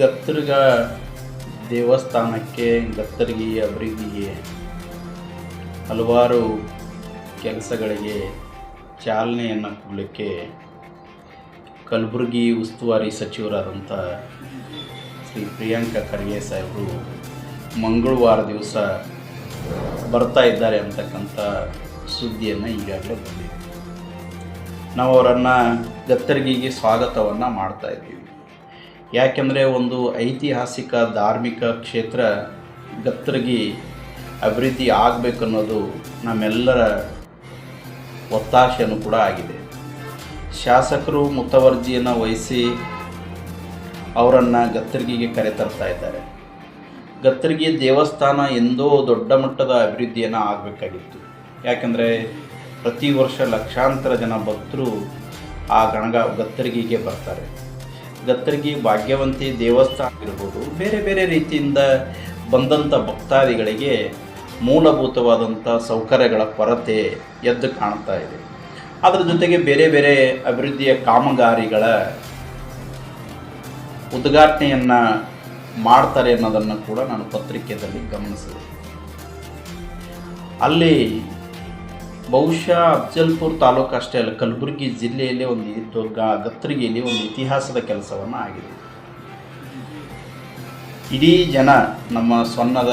ಗತ್ತರ್ಗ ದೇವಸ್ಥಾನಕ್ಕೆ, ಗತ್ತರ್ಗಿ ಅಭಿವೃದ್ಧಿಗೆ ಹಲವಾರು ಕೆಲಸಗಳಿಗೆ ಚಾಲನೆಯನ್ನು ಕೊಡಲಿಕ್ಕೆ ಕಲಬುರಗಿ ಉಸ್ತುವಾರಿ ಸಚಿವರಾದಂಥ ಶ್ರೀ ಪ್ರಿಯಾಂಕಾ ಖರ್ಗೆ ಸಾಹೇಬರು ಮಂಗಳವಾರ ದಿವಸ ಬರ್ತಾ ಇದ್ದಾರೆ ಅಂತಕ್ಕಂಥ ಸುದ್ದಿಯನ್ನು ಈಗಾಗಲೇ ಬಂದಿದೆ. ನಾವು ಅವರನ್ನು ಗತ್ತರ್ಗಿಗೆ ಸ್ವಾಗತವನ್ನು ಮಾಡ್ತಾ ಇದ್ದೀವಿ. ಯಾಕೆಂದರೆ ಒಂದು ಐತಿಹಾಸಿಕ ಧಾರ್ಮಿಕ ಕ್ಷೇತ್ರ ಗತ್ತರ್ಗಿ ಅಭಿವೃದ್ಧಿ ಆಗಬೇಕನ್ನೋದು ನಮ್ಮೆಲ್ಲರ ಒತ್ತಾಸೆಯೂ ಕೂಡ ಆಗಿದೆ. ಶಾಸಕರು ಮುತವರ್ಜಿಯನ್ನು ವಹಿಸಿ ಅವರನ್ನು ಗತ್ತರ್ಗಿಗೆ ಕರೆತರ್ತಾ ಇದ್ದಾರೆ. ಗತ್ತರ್ಗಿ ದೇವಸ್ಥಾನ ಎಂದೋ ದೊಡ್ಡ ಮಟ್ಟದ ಅಭಿವೃದ್ಧಿಯನ್ನು ಆಗಬೇಕಾಗಿತ್ತು. ಯಾಕೆಂದರೆ ಪ್ರತಿ ವರ್ಷ ಲಕ್ಷಾಂತರ ಜನ ಭಕ್ತರು ಆ ಗಣಗ ಗತ್ತರ್ಗಿಗೆ ಬರ್ತಾರೆ. ಗತ್ತರ್ಗಿ ಭಾಗ್ಯವಂತಿ ದೇವಸ್ಥಾನ ಆಗಿರ್ಬೋದು ಬೇರೆ ಬೇರೆ ರೀತಿಯಿಂದ ಬಂದಂಥ ಭಕ್ತಾದಿಗಳಿಗೆ ಮೂಲಭೂತವಾದಂಥ ಸೌಕರ್ಯಗಳ ಕೊರತೆ ಎದ್ದು ಕಾಣ್ತಾ ಇದೆ. ಅದರ ಜೊತೆಗೆ ಬೇರೆ ಬೇರೆ ಅಭಿವೃದ್ಧಿಯ ಕಾಮಗಾರಿಗಳ ಉದ್ಘಾಟನೆಯನ್ನು ಮಾಡ್ತಾರೆ ಅನ್ನೋದನ್ನು ಕೂಡ ನಾನು ಪತ್ರಿಕೆಯಲ್ಲಿ ಗಮನಿಸಿದೆ. ಅಲ್ಲಿ ಬಹುಶಃ ಅಫ್ಜಲ್ಪುರ್ ತಾಲೂಕು ಅಷ್ಟೇ ಅಲ್ಲ, ಕಲಬುರಗಿ ಜಿಲ್ಲೆಯಲ್ಲಿ ಒಂದು ಗತ್ತರಿಗೆಯಲ್ಲಿ ಒಂದು ಇತಿಹಾಸದ ಕೆಲಸವನ್ನು ಆಗಿದೆ. ಇಡೀ ಜನ ನಮ್ಮ ಸೊನ್ನದ,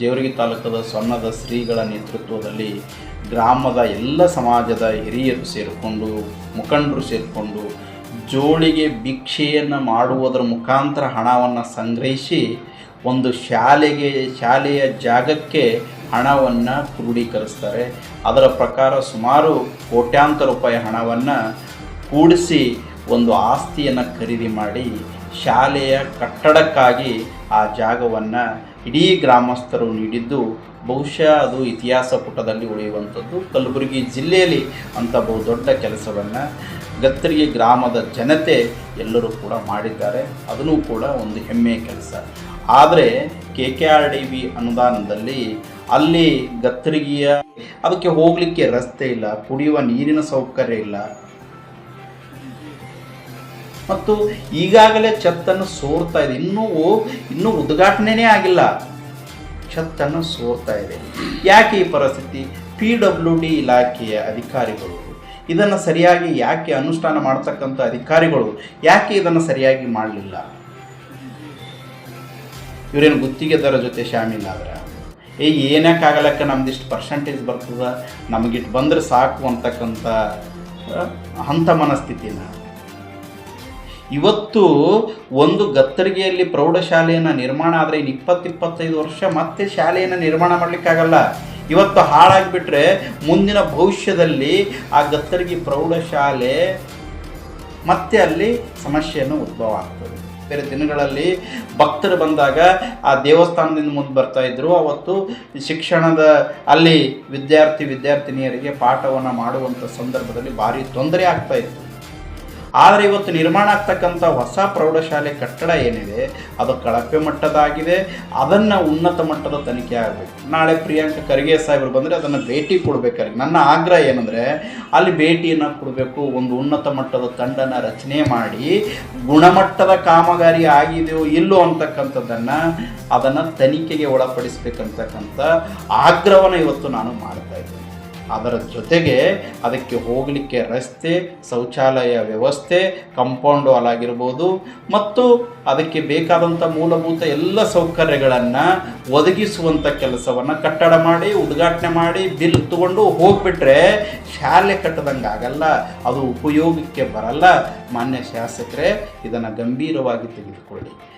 ಜೇವರಿಗೆ ತಾಲೂಕದ ಸೊನ್ನದ ಶ್ರೀಗಳ ನೇತೃತ್ವದಲ್ಲಿ ಗ್ರಾಮದ ಎಲ್ಲ ಸಮಾಜದ ಹಿರಿಯರು ಸೇರಿಕೊಂಡು, ಮುಖಂಡರು ಸೇರಿಕೊಂಡು ಜೋಳಿಗೆ ಭಿಕ್ಷೆಯನ್ನು ಮಾಡುವುದರ ಮುಖಾಂತರ ಹಣವನ್ನು ಸಂಗ್ರಹಿಸಿ ಒಂದು ಶಾಲೆಗೆ, ಶಾಲೆಯ ಜಾಗಕ್ಕೆ ಹಣವನ್ನು ಕ್ರೋಢೀಕರಿಸ್ತಾರೆ ಅದರ ಪ್ರಕಾರ ಸುಮಾರು ಕೋಟ್ಯಾಂತರ ರೂಪಾಯಿ ಹಣವನ್ನು ಕೂಡಿಸಿ ಒಂದು ಆಸ್ತಿಯನ್ನು ಖರೀದಿ ಮಾಡಿ ಶಾಲೆಯ ಕಟ್ಟಡಕ್ಕಾಗಿ ಆ ಜಾಗವನ್ನು ಇಡೀ ಗ್ರಾಮಸ್ಥರು ನೀಡಿದ್ದು ಬಹುಶಃ ಅದು ಇತಿಹಾಸ ಪುಟದಲ್ಲಿ ಉಳಿಯುವಂಥದ್ದು. ಕಲಬುರಗಿ ಜಿಲ್ಲೆಯಲ್ಲಿ ಅಂಥ ಬಹುದೊಡ್ಡ ಕೆಲಸವನ್ನು ಗತ್ತರಿಗೆ ಗ್ರಾಮದ ಜನತೆ ಎಲ್ಲರೂ ಕೂಡ ಮಾಡಿದ್ದಾರೆ. ಅದನ್ನು ಕೂಡ ಒಂದು ಹೆಮ್ಮೆಯ ಕೆಲಸ. ಆದರೆ K K R D B ಅನುದಾನದಲ್ಲಿ ಅಲ್ಲಿ ಗತ್ತರಿಗೆಯ, ಅದಕ್ಕೆ ಹೋಗಲಿಕ್ಕೆ ರಸ್ತೆ ಇಲ್ಲ, ಕುಡಿಯುವ ನೀರಿನ ಸೌಕರ್ಯ ಇಲ್ಲ. ಮತ್ತು ಈಗಾಗಲೇ ಛತ್ತನ್ನು ಸೋರ್ತಾ ಇದೆ. ಇನ್ನೂ ಇನ್ನೂ ಉದ್ಘಾಟನೆನೇ ಆಗಿಲ್ಲ. ಛತ್ತನ್ನು ಸೋರ್ತಾ ಇದೆ. ಯಾಕೆ ಈ ಪರಿಸ್ಥಿತಿ? ಪಿ ಡಬ್ಲ್ಯೂ ಡಿ ಇಲಾಖೆಯ ಅಧಿಕಾರಿಗಳು. ಇದನ್ನು ಸರಿಯಾಗಿ ಯಾಕೆ ಅನುಷ್ಠಾನ ಮಾಡ್ತಕ್ಕಂಥ ಅಧಿಕಾರಿಗಳು ಯಾಕೆ ಇದನ್ನು ಸರಿಯಾಗಿ ಮಾಡಲಿಲ್ಲ? ಇವರೇನು ಗುತ್ತಿಗೆದಾರ ಜೊತೆ ಶಾಮೀಲಾದ್ರ ಏ ನಮ್ದು ನಮ್ದಿಷ್ಟು ಪರ್ಸೆಂಟೇಜ್ ಬರ್ತದೆ? ನಮಗಿಟ್ಟು ಬಂದ್ರೆ ಸಾಕು ಅಂತಕ್ಕಂಥ ಹಂತ ಮನಸ್ಥಿತಿನ. ಇವತ್ತು ಒಂದು ಗತ್ತರಿಗೆಯಲ್ಲಿ ಪ್ರೌಢಶಾಲೆಯನ್ನು ನಿರ್ಮಾಣ ಆದರೆ ಇನ್ನು ಇಪ್ಪತ್ತು ಇಪ್ಪತ್ತೈದು ವರ್ಷ ಮತ್ತೆ ಶಾಲೆಯನ್ನು ನಿರ್ಮಾಣ ಮಾಡಲಿಕ್ಕಾಗಲ್ಲ. ಇವತ್ತು ಹಾಳಾಗಿಬಿಟ್ರೆ ಮುಂದಿನ ಭವಿಷ್ಯದಲ್ಲಿ ಆ ಗತ್ತರಿಗೆ ಪ್ರೌಢಶಾಲೆ ಮತ್ತೆ ಅಲ್ಲಿ ಸಮಸ್ಯೆಯನ್ನು ಉದ್ಭವ ಆಗ್ತದೆ. ಬೇರೆ ದಿನಗಳಲ್ಲಿ ಭಕ್ತರು ಬಂದಾಗ ಆ ದೇವಸ್ಥಾನದಿಂದ ಮುಂದೆ ಬರ್ತಾ ಇದ್ರು. ಅವತ್ತು ಶಿಕ್ಷಣದ ಅಲ್ಲಿ ವಿದ್ಯಾರ್ಥಿ, ವಿದ್ಯಾರ್ಥಿನಿಯರಿಗೆ ಪಾಠವನ್ನು ಮಾಡುವಂಥ ಸಂದರ್ಭದಲ್ಲಿ ಭಾರಿ ತೊಂದರೆ ಆಗ್ತಾ ಇತ್ತು. ಆದರೆ ಇವತ್ತು ನಿರ್ಮಾಣ ಆಗ್ತಕ್ಕಂಥ ಹೊಸ ಪ್ರೌಢಶಾಲೆ ಕಟ್ಟಡ ಏನಿದೆ, ಅದು ಕಳಪೆ ಮಟ್ಟದಾಗಿದೆ. ಅದನ್ನು ಉನ್ನತ ಮಟ್ಟದ ತನಿಖೆ ಆಗಬೇಕು. ನಾಳೆ ಪ್ರಿಯಾಂಕ ಖರ್ಗೆ ಸಾಹೇಬರು ಬಂದರೆ ಅದನ್ನು ಭೇಟಿ ಕೊಡಬೇಕಾಗಿ ನನ್ನ ಆಗ್ರಹ ಏನಂದರೆ, ಅಲ್ಲಿ ಭೇಟಿಯನ್ನು ಕೊಡಬೇಕು, ಒಂದು ಉನ್ನತ ಮಟ್ಟದ ತಂಡನ ರಚನೆ ಮಾಡಿ, ಗುಣಮಟ್ಟದ ಕಾಮಗಾರಿ ಆಗಿದೆಯೋ ಇಲ್ಲೋ ಅಂತಕ್ಕಂಥದ್ದನ್ನು ಅದನ್ನು ತನಿಖೆಗೆ ಒಳಪಡಿಸ್ಬೇಕಂತಕ್ಕಂಥ ಆಗ್ರಹವನ್ನು ಇವತ್ತು ನಾನು ಮಾಡ್ತಾ ಅದರ ಜೊತೆಗೆ ಅದಕ್ಕೆ ಹೋಗಲಿಕ್ಕೆ ರಸ್ತೆ, ಶೌಚಾಲಯ ವ್ಯವಸ್ಥೆ ಕಂಪೌಂಡ್ ವಾಲ್ ಆಗಿರ್ಬೋದು, ಮತ್ತು ಅದಕ್ಕೆ ಬೇಕಾದಂಥ ಮೂಲಭೂತ ಎಲ್ಲ ಸೌಕರ್ಯಗಳನ್ನು ಒದಗಿಸುವಂಥ ಕೆಲಸವನ್ನು ಕಟ್ಟಡ ಮಾಡಿ, ಉದ್ಘಾಟನೆ ಮಾಡಿ ಬಿಲ್ ತಗೊಂಡು ಹೋಗಿಬಿಟ್ರೆ ಶಾಲೆ ಕಟ್ಟದಂಗೆ ಆಗಲ್ಲ. ಅದು ಉಪಯೋಗಕ್ಕೆ ಬರಲ್ಲ. ಮಾನ್ಯ ಶಾಸಕರೇ, ಇದನ್ನು ಗಂಭೀರವಾಗಿ ತೆಗೆದುಕೊಳ್ಳಿ.